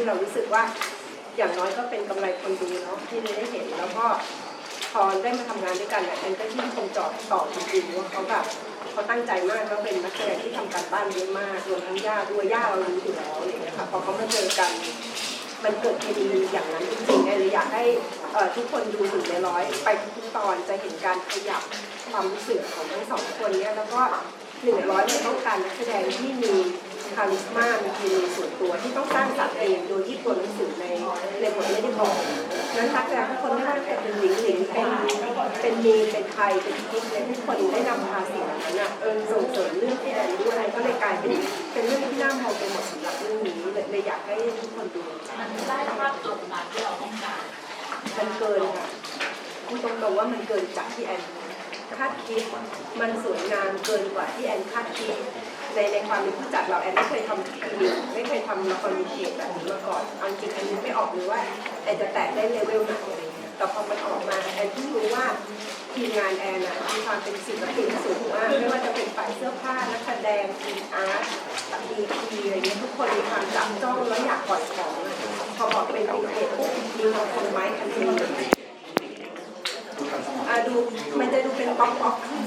ที่เรารู้สึกว่าอย่างน้อยก็เป็นกำไรคนดูเนาะที่ได้เห็นแล้วก็พอได้มาทำงานด้วยกันเนี่ยแอนก็ที่คงจอดต่อจริงๆว่าเขาแบบเขาตั้งใจมากแล้วเป็นนักแสดงที่ทำการบ้านเยอะมากรวมทั้งย่าด้วยย่าเรารู้อยู่แล้วอะไรอย่างเงี้ยค่ะพอเขามาเจอกัน มันเกิดเคมีอย่างนั้นจริงๆเลยอยากให้ทุกคนดูถึงในร้อย ไปทุกตอนจะเห็นการขยับความรู้สึกของทั้งสองคนเนี้ยแล้วก็หนึ่งร้อยเนี่ยต้องการนักแสดงที่มี คาลิสมามีเคมีส่วนตัวที่ต้องสร้างสรรค์เองโดยที่ตัวหนังสือในในบทไม่ได้บอกนั้นนักแสดงทุกคนไม่ว่าจะเป็นหลิงหลิงเป็นเป็นมีเป็นไทยเป็นคิดเนี่ยทุกคนได้นำพาสิ่งนั้นอะเออส่งเสริมเรื่องที่แอนด้วยก็เลยกลายเป็นเป็นเรื่องที่น่ามองไปหมดสำหรับเรื่องนี้เลยอยากให้ทุกคนดูมันได้ภาพจบมาที่เราต้องการมันเกินค่ะพูดตรงๆว่ามันเกินจากที่แอนคาดคิด มันสวยงามเกินกว่าที่แอนคาดคิด ในในความเป็นผู้จัดเราแอนไม่เคยทำทีวีไม่เคยทำละครมีเทปแบบนี้มาก่อนเอาจริงแอนนึกไม่ออกเลยว่าแอนจะแตะได้เลเวลไหนอะไรเงี้ยแต่พอมันออกมาแอนเพิ่งรู้ว่าทีมงานแอนอะมีความเป็นศิลปินสูงมากไม่ว่าจะเป็นฝ่ายเสื้อผ้านักแสดงทีมอาร์ตดีทีอะไรเงี้ยทุกคนมีความจับจ้องแล้วอยากปล่อยของอะพอบอกเป็นวินเทจปุ๊บมีควาคนไม้ทันทีอะดูมันจะดู ป็นบล็อกบล็อกขึ้น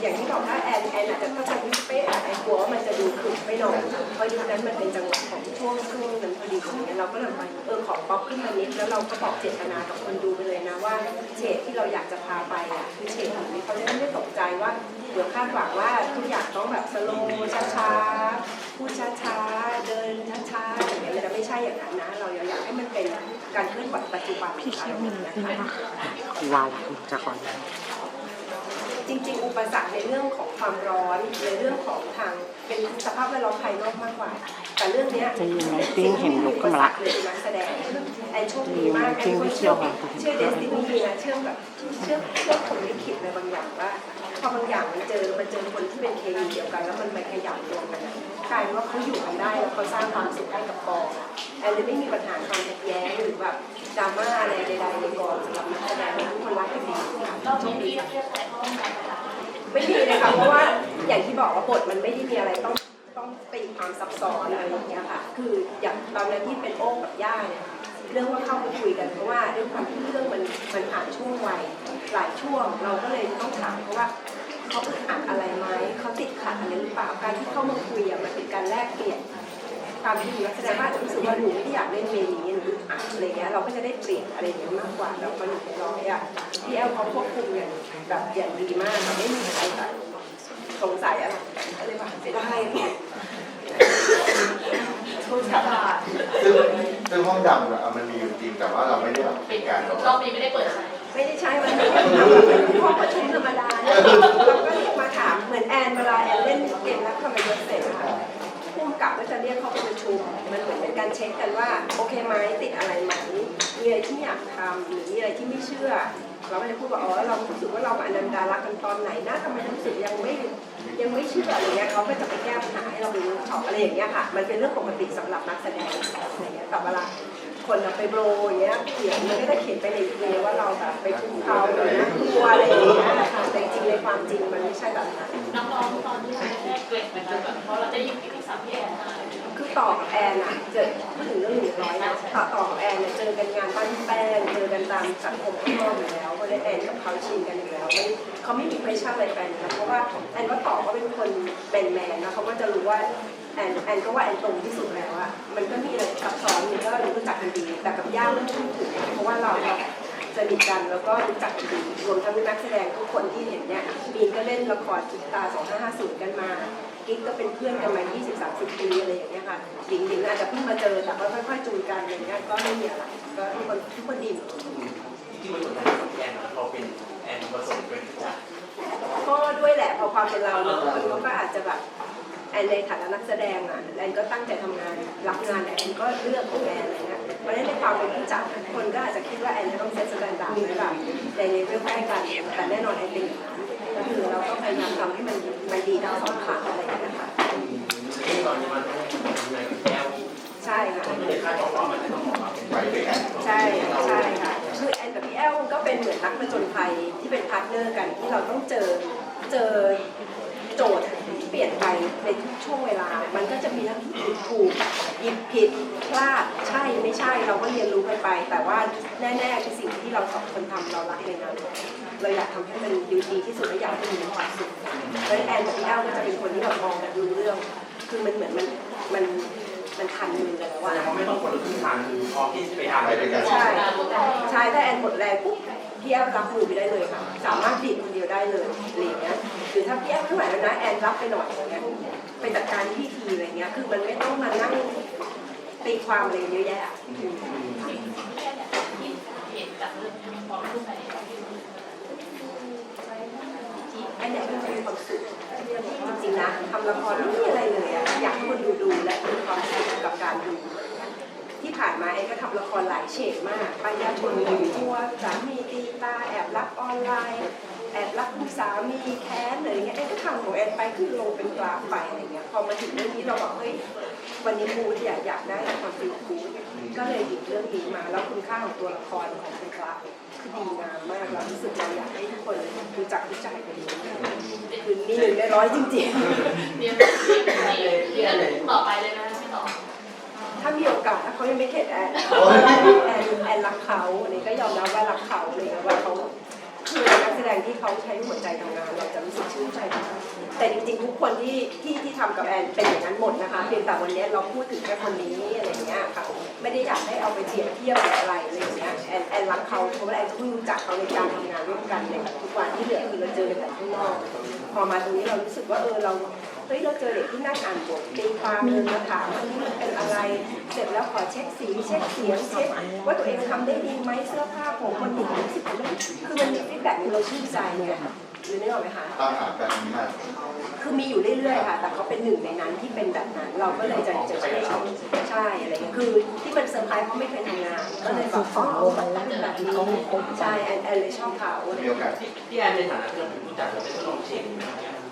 อย่างที่บอกถ้าแอนแอนอาจจะเข้าใจยุคเป๊ะแอนกลัวว่ามันจะดูขึงไม่นอยเพราะยุคนั้นมันเป็นจังหวะของช่วงช่วงนั้นพอดีอย่างเงี้ยเราก็เลยไปเออขอป๊อปขึ้นมานิดแล้วเราก็บอกเจตนากับคนดูไปเลยนะว่าเฉดที่เราอยากจะพาไปอะคือเฉดแบบนี้เขาจะได้ไม่ตกใจว่าเดี๋ยวคาดหวังว่าทุกอย่างต้องแบบสโลว์ช้าๆพูดช้าๆเดินช้าๆอย่างเงี้ยมันจะไม่ใช่อย่างนั้นนะ เราอยากให้มันเป็นการเคลื่อนไหวปัจจุบันพี่คิดมันนะคะวาละจะก่อน จริง ๆ อุปสรรคในเรื่องของความร้อนในเรื่องของทางเป็นสภาพแวดล้อมภายนอกมากกว่า แต่เรื่องเนี้ยจะยังไงปิ้งเห็นลุกขึ้นมาละเลยนักแสดงแอนโชคดีมากแอนก็เชื่อเชื่อเดสตินีนะเชื่อแบบเชื่อเชื่อผมลิขิตในบางอย่างว่าพอบางอย่างมันเจอมันเจอคนที่เป็นเคมีเดียวกัน แล้วมันมาขยับรวมกันนะกลายเป็นว่าเขาอยู่กันได้แล้วเขาสร้างความสุขให้กับกองแอนเลยไม่มีปัญหาความขัดแย้งหรือแบบดราม่าอะไรใดๆในกองสำหรับนักแสดง โชไม่คมีดีนักเรียนใครเข้าห้องน้ำนะคะไม่มีเลยค่ะเพราะว่าอย่างที่บอกว่าบทมันไม่ได้มีอะไรต้องต้องตีความซับซ้อนอะไรอย่างเงี้ยค่ะ คืออย่างตอนนั้นที่เป็นโอ้กับย่าเนี่ยเรื่องว่าเข้าไปคุยกันเพราะว่าด้วยความที่เรื่องมันมันผ่านช่วงวัยหลายช่วง เราก็เลยต้องถามเขาะว่าเขาอึดอัดอะไรไหมเขาติดขัดอะไรหรือเปล่าการที่เข้ามาคุยอะมันเป็นการแลกเปลี่ยนความที่นักแสดงว่ารู้สึกว่าหนูไม่ได้อยากเล่นเมนนี้หนู อึดอัดอะไรเงี้ยเราก็จะได้เปลี่ยนอะไรอย่างเงี้ยมากกว่าแล้วก็หนึ่งร้อยอะพี่แอลเขาควบคุมอย่างแบบอย่างดีมากไม่มีใครแบบสงสัยอะไรอะไรบ้างได้ผู้ชายซึ่งซึ่งห้องดำอะมันมีอยู่จริงแต่ว่าเราไม่ได้แบบเป็นการแบบรอว่าบนี้ไม่ได้เปิดใช้ไม่ได้ใช้มันเป็นห้องประชุมธรรมดาเนี่ยเราก็เรียกมาถามเหมือนแอนเวลาแอนเล่นเกมนักคอมเมดี้เสร็จอะค่ะ ผู้กำกับก็จะเรียกเข้าไปประชุม มันเหมือนเป็นการเช็คกันว่า โอเคไหมติดอะไรไหมมีอะไรที่ไม่อยากทำหรือมีอะไรที่ไม่เชื่อ เราก็จะพูดว่าอ๋อเรารู้สึกว่าเรากับอนันดารักกันตอนไหนนะทำไมรู้สึกยังไม่ยังไม่เชื่ออะไรเงี้ยเขาก็จะไปแก้ปัญหาให้เราดูเขาอะไรอย่างเงี้ยค่ะ มันเป็นเรื่องปกติสำหรับนักแสดงอะไรเงี้ยแต่เวลา คนเราไปโบรอย่างเงี้ยเขียนมันก็จะเขียนไปในเพลงว่าเราแบบไปคุกเขาหรือนะกลัวอะไรอย่างเงี้ยค่ะแต่จริงๆในความจริงมันไม่ใช่แบบนั้นน้องๆตอนที่เราแรกเกรดไหมคะแบบเพราะเราได้ยินกิตติศัพท์พี่แอนมาคือต่อกับแอนอะเจอพูดถึงเรื่องหนึ่งร้อยนะต่อต่อกับแอนเนี่ยเจอกันงานบ้านแป้งเจอกันตามสังคมข้างนอกอยู่แล้วเพราะฉะนั้นแอนกับเขาชินกันอยู่แล้วไม่เขาไม่มีเพรสชั่นอะไรแฟนนะเพราะว่าแอนว่าต่อเขาเป็นคนแมนแมนๆนะเขาก็จะรู้ว่า แอนแอนก็ว่าแอนตรงที่สุดแล้วอะมันก็มีอะไรซับซ้อนมันก็รู้จักกันดี แต่กับย่าไม่พูดถึงเพราะว่าเราเนี่ยสนิทกันแล้วก็รู้จักกันดีรวมทั้งนักแสดงทุกคนที่เห็นเนี่ยมีนก็เล่นละครจิตตา 2550 กันมากิ๊กก็เป็นเพื่อนกันมา 20 30 ปีอะไรอย่างเงี้ยค่ะหญิงหญิงอาจจะเพิ่งมาเจอแต่ว่าค่อยๆจูนกันอย่างเงี้ยก็ไม่มีอะไรก็ทุกคนทุกคนดีหมดที่มันเหมือนกันกับแอนเราเป็นแอนผสมเป็นผู้จัดก็ด้วยแหละพอความเป็นเราเนอะมันก็อาจจะแบบ แอนในฐานะนักแสดงอะแอนก็ตั้งใจทำงานรับงานแต่แอนก็เลือกของแอนอะไรเงี้ยเพราะฉะนั้นในความเป็นผู้จัดคนก็อาจจะคิดว่าแอนจะต้องเซ็ตสแตนดาร์ดไว้แบบในเลเวลใกล้กันแต่แน่นอนแอนเป็นอย่างนั้นก็คือเราก็พยายามทำให้มันมันดีทั้งสองขาอะไรอย่างเงี้ยค่ะที่ตอนนี้มันต้องทำงานแก้วใช่ค่ะใช่ใช่ค่ะคือแอนกับพี่แอลก็เป็นเหมือนนักผจญภัยที่เป็นพาร์ทเนอร์กันที่เราต้องเจอเจอโจทย์ เปลี่ยนไปในทุกช่วงเวลา มันก็จะมีทั้งผิดถูกหยิบผิดพลาดใช่ไม่ใช่เราก็เรียนรู้กันไป แต่ว่าแน่ๆคือสิ่งที่เราสองคนทำเรารักในนั้นเราอยากทำให้มันดีดีที่สุดและอยากให้มันมีความสุขแล้วแอนกับพี่อ้าก็จะเป็นคนที่แบบมองกันรู้เรื่อง คือมันเหมือนมันมันมันทันมือกันแล้วว่าอะเขาไม่ต้องคนละครึ่งทางคือพร้อมที่จะไปทำไปด้วยกันใช่ใช่ถ้าแอนหมดแรงปุ๊บ พี่แอมรับมือไปได้เลยค่ะ สามารถดีดคนเดียวได้เลยอะไรอย่างเงี้ยหรือถ้าพี่แอมไม่ไหวแล้วนะแอนรับไปหน่อยอย่างเงี้ยไปจัดการที่ทีอะไรเงี้ย คือมันไม่ต้องมานั่งตีความอะไรเยอะแยะอะสิ่งที่ที่เห็นจากเรื่องความรู้ในแอนอยากให้มันมีความสุขจริงๆนะทำละครไม่มีอะไรเลยอะอยากให้คนดูดูและมีความสุขกับการดู ที่ผ่านมาแอนก็ ทำละครหลายเฉดมากปัญญาชนดูทั่วสามีตีตาแอบรักออนไลน์ แอบรักคุณสามีแค้นอะไรเงี้ยแอนก็ทำของแอนไปขึ้นลงเป็นกราฟไปอะไรเงี้ยพอมาถึงเรื่องนี้เราบอกเฮ้ยวันนี้มูดอยากอยากได้ความฟีลกูดก็เลยหยิบเรื่องนี้มาแล้วคุณค่าของตัวละครของคุณกราฟคือดีงามมากเรารู้สึกเราอยากให้ทุกคนรู้จักรู้ใจกันดีคือนี่หนึ่งในร้อยจริงเรียมเตรียมเตรียต่อไปเลยนะ ม่ต่อๆถ้ามีโอกาสถ้าเขายังไม่เข็ดแอนแอนแอนรักเขาอันนี้ก็ยอมรับว่ารักเขาอะไรเลยว่าเขาคือนักแสดงที่เขาใช้หัวใจทำงานเราจะรู้สึกชื่นใจมากแต่จริงๆทุกคนที่ที่ที่ทำกับแอนเป็นอย่างนั้นหมดนะคะเพียงแต่วันนี้เราพูดถึงแค่คนนี้อะไรอย่างเงี้ยค่ะไม่ได้อยากให้เอาไปเทียบเทียบหรืออะไรอะไรอย่างเงี้ยแอนแอนรักเขาเพราะว่าแอนเพิ่งรู้จักเขาในการทำงานร่วมกันในแบบทุกวันที่เหลือคือเราเจอกันแต่ข้างนอกพอมาตรงนี้เรารู้สึกว่าเออเราเฮ้ยเราเจอเด็กที่นั่งอ่านบทตีความเดินมาถามว่านี่มันเป็นอะไร เสร็จแล้วขอเช็คสีเช็คเสียงเช็คว่าตัวเองทำได้ดีไหมเสื้อผ้าผมมันดีรู้สึกว่ามันคือมันมีฟีดแบ็กเราชื่นใจไงหรือนึกออกไหมคะตามหาแบบนี้มาคือมีอยู่เรื่อยๆค่ะ แต่เขาเป็นหนึ่งในนั้นที่เป็นแบบนั้น เราก็เลยจะจะใช้เขาใช่อะไรเงี้ยคือที่มันเซอร์ไพรส์เพราะไม่เคยทำงาน ก็เลยแบบอ๋อมันเป็นแบบนี้ใช่แอนแอนเลยชอบเขาอะไรมีโอกาสที่แอนในฐานะที่เราเป็นผู้จัดเราได้ทดลองเช็คนะครับ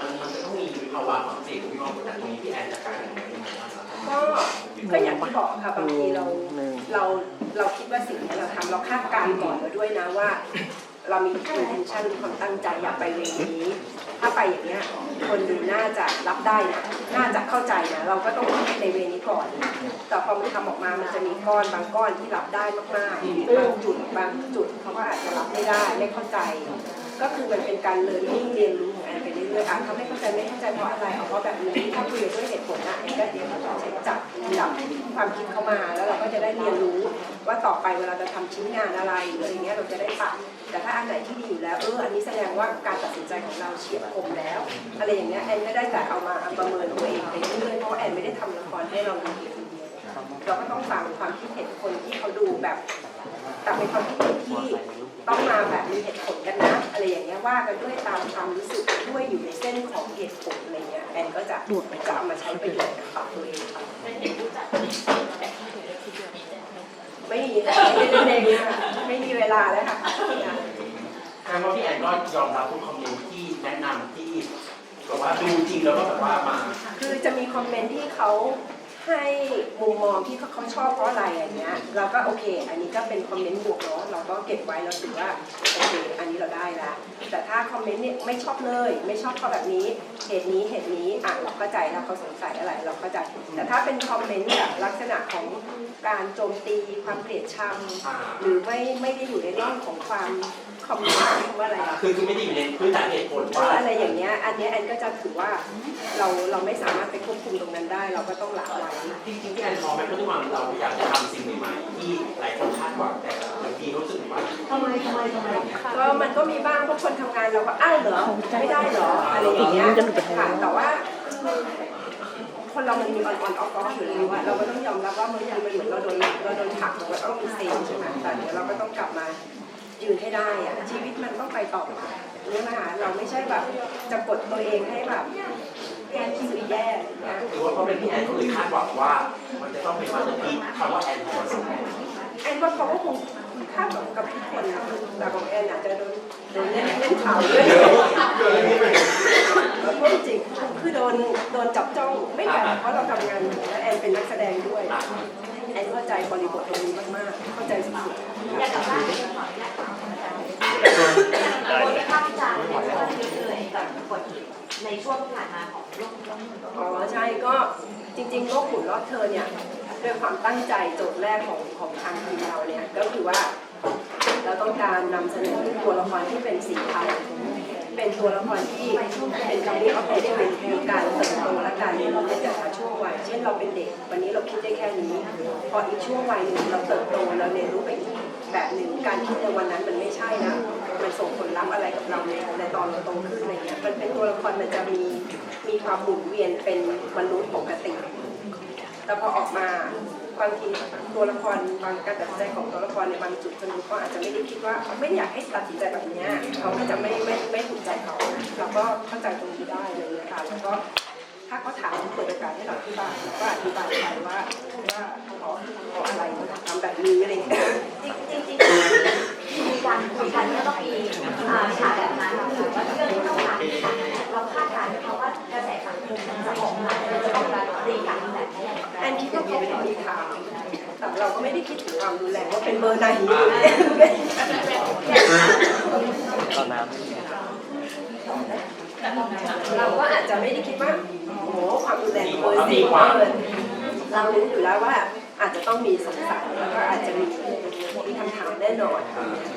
มันมันจะต้องมี ภาวะความเสี่ยงมีความกดดันตรงนี้ที่แอนจัดการยังไงบ้างครับก็ก็อย่างที่บอกค่ะบางทีเราเราเราคิดว่าสิ่งที่เราทำเราคาดการณ์ก่อนแล้วด้วยนะว่า เรามี intention ความตั้งใจอยากไปเวนี้ ถ้าไปอย่างเงี้ยคนดูน่าจะรับได้นะน่าจะเข้าใจนะเราก็ต้องคิดในเวนี้ก่อน แต่พอมันทำออกมามันจะมีก้อนบางก้อนที่รับได้มากๆบางจุดบางจุดเขาก็อาจจะรับไม่ได้ไม่เข้าใจ ก็คือมันเป็นการเรียนรู้เรียนรู้ เรื่อยอะถ้าไม่เข้าใจไม่เข้าใจเพราะอะไรเอาเพราะแบบนี้ถ้าคุยด้วยเหตุผลนะแอนก็เดี๋ยวเราใช้จับจับความคิดเข้ามาแล้วเราก็จะได้เรียนรู้ว่าต่อไปเวลาจะทำชิ้นงานอะไรหรืออะไรเงี้ยเราจะได้ปรับแต่ถ้าอันไหนที่ดีอยู่แล้วเอออันนี้แสดงว่าการตัดสินใจของเราเฉียบคมแล้ว อะไรอย่างเงี้ยแอนก็ได้แต่เอามาประเมินตัวเองไปเรื่อยเพราะแอนไม่ได้ทำละครให้เราดูเพียงคนเดียวเราก็ต้องฟังความคิดเห็นคนที่เขาดูแบบแต่เป็นความคิดเห็นที่ ต้องมาแบบมีเหตุผลกันนะอะไรอย่างเงี้ยว่ากันด้วยตามความรู้สึกด้วยอยู่ในเส้นของเหตุผลอะไรเงี้ยแอนก็จะจะเอามาใช้ประโยชน์กับปากตัวเองค่ะเป็นเด็กผู้จัดที่แบบที่ถือที่เดียวมีแต่ไม่มีค่ะไม่ได้เล่นเองค่ะไม่มีเวลาแล้วค่ะแสดงว่าพี่แอนก็ยอมรับทุกคอมเมนต์ที่แนะนำที่แบบว่าดูจริงแล้วก็แบบว่ามา คือจะมีคอมเมนต์ที่เขา ให้มุมมองที่เขาเขาชอบเพราะอะไรอย่างเงี้ยเราก็โอเค อันนี้ก็เป็นคอมเมนต์บวกเนาะเราก็เก็บไว้เราถือว่าโอเคอันนี้เราได้ละแต่ถ้าคอมเมนต์เนี่ยไม่ชอบเลย ไม่ชอบเขาแบบนี้เหตุนี้เหตุนี้อะเราเข้าใจแล้วเขาสงสัยอะไรเราเข้าใจแต่ถ้าเป็นคอมเมนต์แบบลักษณะของการโจมตีความเกลียดชังอ่าหรือไม่ไม่ได้อยู่ในร่องของความ คอมเมนต์ว่าอะไรอะคือคือไม่ได้อยู่ในพื้นฐานเหตุผลเอว่าออะไรอย่างเงี้ยอันเนี้ยแอนก็จะถือว่าเราเราไม่สามารถไปควบคุมตรงนั้นได้ เราก็ต้องละไว้จริงๆพี่แอนพอไหมเพราะทุกวันเราอยากจะทำสิ่งใหม่ๆที่หลายคนคาดหวังแต่บางทีรู้สึกว่าทำไมทำไมทำไมก็มันก็มีบ้างเพราะคนทำงานเราก็อ้าวเหรอไม่ได้เหรออะไรอย่างเงี้ยค่ะแต่ว่าคือคนเรามันมีออนออนออฟออฟอยู่แล้วอะเราก็ต้องยอมรับว่าบางทีมันเหมือนเราโดนเราโดนผลักเราก็ต้องมีเซนใช่ไหมแต่เดี๋ยวเราก็ต้องกลับมา ยืนให้ได้อะชีวิตมันต้องไปต่อเนี่ยนะคะเราไม่ใช่แบบจะกดตัวเองให้แบบแย่ที่สุดแย่อะไรอย่างเงี้ยหรือว่าเพราเป็นพี่แอนก็เลยคาดหวังว่า มันจะต้องเป็นมาตรฐานคำว่าแอนพอสมควรแอนว่าเขาก็คงคาดหวังกับทุกคนนะแต่ของแอนอาจจะโดนโดนเล่นเล่นข่าวด้วยแล้วพูดจริงคือโดนโดนจับจ้องไม่แปลกเพราะเราทำงานแล้วแอนเป็นนักแสดงด้วย นเข้าใจบริบทตรงนี้มากๆเข้าใจสุดๆอยากกลับบ้านขออนุญาตถามอาจารย์คนภาพวิจารณ์เนี่ยก็เยอะเลยกับคนที่ในช่วงที่ผ่านมาของโลกอ๋อใช่ก็จริงๆโลกหมุนรอบเธอเนี่ยด้วยความตั้งใจโจทย์แรกของของทางทีมเราเนี่ยก็คือว่า เราต้องการนำเสนอตัวละครที่เป็นสีเทา เป็นตัวละครที่เป็นคำนี้เอาไปได้เป็นมีการเติบโตและการเรียนรู้ในแต่ละช่วงวัยเช่นเราเป็นเด็ก วันนี้เราคิดได้แค่นี้ พออีกช่วงวัยหนึ่งเราเติบโตเราเรียนรู้ไปอีกแบบหนึ่งการคิดในวันนั้นมันไม่ใช่นะมันส่งผลลัพธ์อะไรกับเราในในตอนเราโตขึ้นอะไรเงี้ยมันเป็นตัวละครมันจะมีมีความหมุนเวียนเป็นมนุษย์ปกติ แต่พอออกมา บางทีตัวละครบางการตัดสินใจของตัวละครในบางจุดคนดูก็อาจจะไม่ได้คิดว่าไม่ได้อยากให้ตัดสินใจแบบนี้เขาก็จะไม่ไม่ไม่ถูกใจเขาเราก็เข้าใจตรงนี้ได้เลยนะคะแล้วก็ถ้าเขาถามเปิดโอกาสให้เราอธิบายเราก็อธิบายไปว่าว่าเพราะเพราอะไรเขาทำแบบนี้อะไรอย่างเงี้ยจริงจริงมีการคุยกันก็ต้องมีอาฉากแบบนั้นหรือว่าเรื่องที่ต้องผ่านที่ต่างกันเราคาดการณ์ไหมคะว่า แสสังคมมันจะออกมามันจะต้องการตีกันแบบนี้แอนคิดว่าเขาเป็นมีทางแต่เราก็ไม่ได้คิดถึงความรุนแรงว่าเป็นเบอร์ไหนตอนนั้นเราก็อาจจะไม่ได้คิดว่าโอ้โหความรุนแรงเบอร์สี่เบอร์เรารู้อยู่แล้วว่าอาจจะต้องมีสงสัยแล้วก็อาจจะมีมีคำถามแน่นอน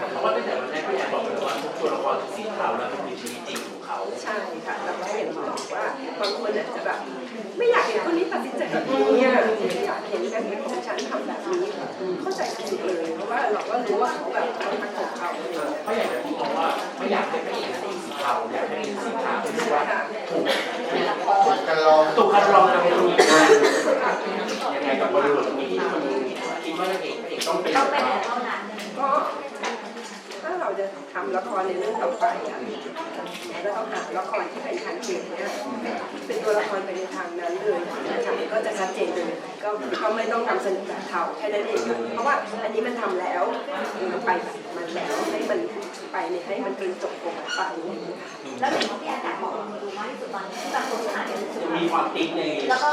เพราะว่าตั้งแต่วันแรกพี่แอนบอกไปแล้วว่าทุกตัวละครทุกสีเทาแล้วมันมีชีวิต ใช่ค่ะแต่ว่าอย่างที่บอกว่าบางคนอาจจะแบบไม่อยากเห็นคนนี้ตัดสินใจแบบนี้อะไม่อยากเห็นแบบนี้ของฉันทำแบบนี้ เข้าใจสุดเลยเพราะว่าเราก็รู้ว่าเขาแบบเขาทักของเขาเลยเพราอยางที่บอกว่าไม่อยากให้พระเอกสีเทาอยากให้สีขาวเป็นว่าค่ะถูกกันลองถูกคัดลองทำตรงนี้ยังไงกับบริบทนี้ที่มันคิดว่าเอกเอกต้องเป็นต้องเป็นเท่านั้นก็ เราจะทำละครในเรื่องต่อไปอะแล้วต้องหาละครที่เป็นทางเอกเนี่ยเป็นตัวละครไปในทางนั้นเลยนะคะก็จะชัดเจนเลยก็ก็ไม่ต้องนำเสนอแบบเทาแค่นั้นเองเพราะว่าอันนี้มันทำแล้วมันไปมันแล้วให้มันไปเนี่ยให้มันเป็นจบลงไปแล้วสิ่งที่พี่แอนอยากบอกดูมากที่สุดตอนนี้ที่บางคนอาจจะรู้สึกมีความติ๊กในแล้วก็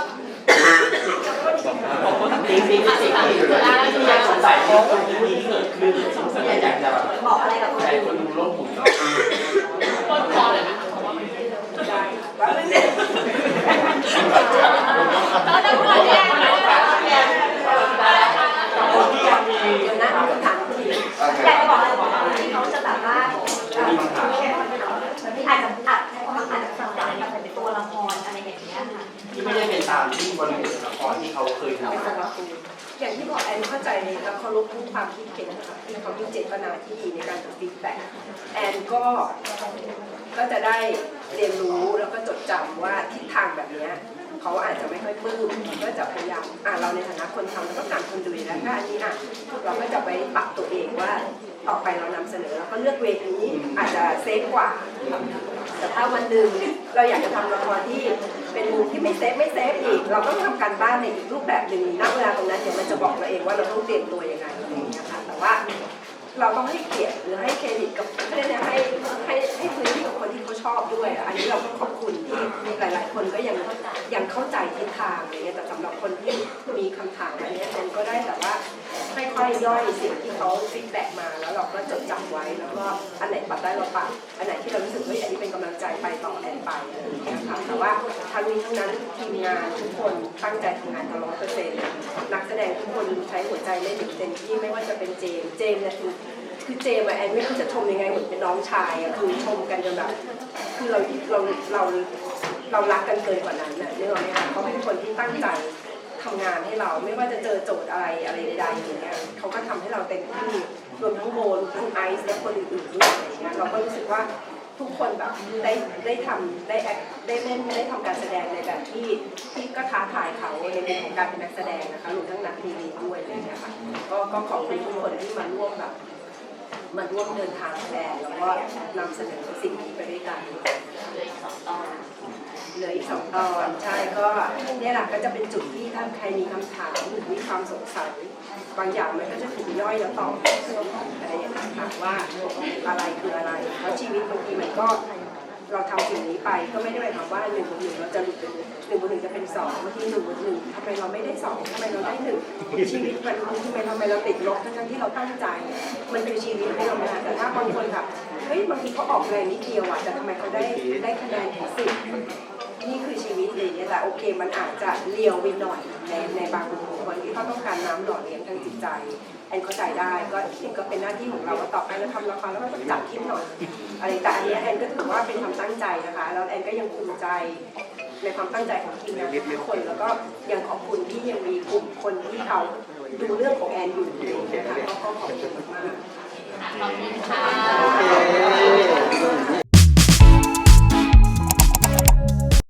สิ่งที่ที่อยากสงสัยในคนที่ที่เกิดขึ้นสงสัยอยากจะแบบบอกอะไรกับคนใจคนดูโลกหมุนปนคอเลยนะได้ว่าไม่ได้แล้วจะควรแยกไหมคะคนที่มี เดี๋ยวนะถามที อยากจะบอกอะไรบอกคนที่เขาจะแบบว่าอาจจะอาจจะอาจจะสนใจกับเป็นตัวละครอะไรอย่างเงี้ยค่ะ ที่ไม่ได้เป็นตามที่บริบทละครที่เขาเคยทำ อย่างที่บอกแอนเข้าใจและ เคารพทุกความคิดเห็นนะคะที่เขามีเจตนาที่ดีในการทำฟีดแบ็กแอนก็ก็จะได้เรียนรู้แล้วก็จดจำว่าทิศทางแบบนี้ เขาอาจจะไม่ค่อยปลื้มก็จะพยายามอะเราในฐานะคนทำแล้วก็ตามคนดูอยู่แล้วถ้าอันนี้อะเราก็จะไปปรับตัวเองว่าต่อไปเรานำเสนอแล้วก็เลือกเวทีนี้อาจจะเซฟกว่า แต่ถ้าวันหนึ่งเราอยากจะทำละครที่เป็นมุมที่ไม่เซฟไม่เซฟอีก เราต้องทำการบ้านในอีกรูปแบบหนึ่งณเวลาตรงนั้นเดี๋ยวมันจะบอกเราเองว่าเราต้องเตรียมตัวยังไงอะไรอย่างเงี้ยค่ะแต่ว่า เราต้องให้เกียรติหรือให้เครดิตกับให้ให้ให้ให้พื้นที่กับคนที่เขาชอบด้วย อันนี้เราก็ขอบคุณที่มีหลาย ๆ คนก็ยังยังเข้าใจทิศทางอะไรเงี้ยแต่สำหรับคนที่มีคำถามอันเนี้ยมันก็ได้แต่ว่าค่อยๆย่อยสิ่งที่เขาฟีดแบ็กมาแล้วเราก็จดจำไว้แล้วก็อันไหนปรับได้เราปรับอันไหนที่เรารู้สึกว่าอันนี้เป็นกำลังใจไปต่อแอนไปอะไรอย่างเงี้ยค่ะแต่ว่าทั้งนี้ทั้งนั้นทีมงานทุกคนตั้งใจทำงานกันร้อยเปอร์เซ็นต์นักแสดงทุกคนใช้หัวใจเล่นอย่างเต็มที่ไม่ว่าจะเป็นเจมเจมเนี่ยคือ คือเจมส์อะแอนไม่รู้จะชมยังไงเหมือนเป็นน้องชายอะคือชมกันจนแบบคือเราเราเราเรารักกันเกินกว่านั้นน่ะนึกออกไหมคะเขาเป็นคนที่ตั้งใจทำงานให้เราไม่ว่าจะเจอโจทย์อะไรอะไรใดๆอย่างเงี้ยเขาก็ทำให้เราเต็มที่รวมทั้งโบรวมทั้งไอซ์และคนอื่นๆด้วยอะไรเงี้ยเราก็รู้สึกว่าทุกคนแบบได้ได้ทำได้แอคได้เล่นได้ทำการแสดงในแบบที่ที่ก็ท้าทายเขาในมุมของการเป็นนักแสดงนะคะรวมทั้งนักดีดีด้วยอะไรเงี้ยค่ะก็ก็ขอบคุณทุกคนที่มาร่วมแบบ มาร่วมเดินทางแทนแล้วก็นำเสนอสิ่งนี้ไปด้วยกันเหลืออีกสองตอนใช่ก็เนี่ยแหละก็จะเป็นจุดที่ถ้าใครมีคำถามหรือมีความสงสัยบางอย่างมันก็จะถูกย่อยแล้วตอบอะไรอย่างเงี้ยค่ะว่าอะไรคืออะไรเพราะชีวิตบางทีมันก็ เราทำสิ่งนี้ไปก็ไม่ได้หมายความว่าหนึ่งบวกหนึ่งเราจะหลุดเป็นหนึ่งบวกหนึ่งจะเป็นสองบางทีหนึ่งบวกหนึ่งทำไมเราไม่ได้สองทำไมเราได้หนึ่งชีวิตมันทำไมทำไมเราติดลบทั้งที่เราตั้งใจ มันคือชีวิตที่เรามาแต่ถ้าบางคนแบบเฮ้ยบางทีเขาออกแรงนิดเดียวอะแต่ทำไมเขาได้ได้คะแนนถึงสิบ นี่คือชีวิตอะไรอย่างเงี้ยแต่โอเค มันอาจจะเลียวไปหน่อยในในบางคนที่เขาต้องการน้ำหล่อเลี้ยงทางจิตใจแอนเข้าใจได้ก็เห็นก็เป็นหน้าที่ของเราว่าต่อไปเราทำละครแล้วมันต้องจัดคลิปหน่อยอะไรแต่อันนี้แอนก็ถือว่าเป็นความตั้งใจนะคะ แล้วแอนก็ยังภูมิใจในความตั้งใจของทีมงานทุกคนแล้วก็ยังขอบคุณที่ยังมีกลุ่มคนที่เขาดูเรื่องของแอนอยู่นะคะก็ขอบคุณมากขอบคุณค่ะ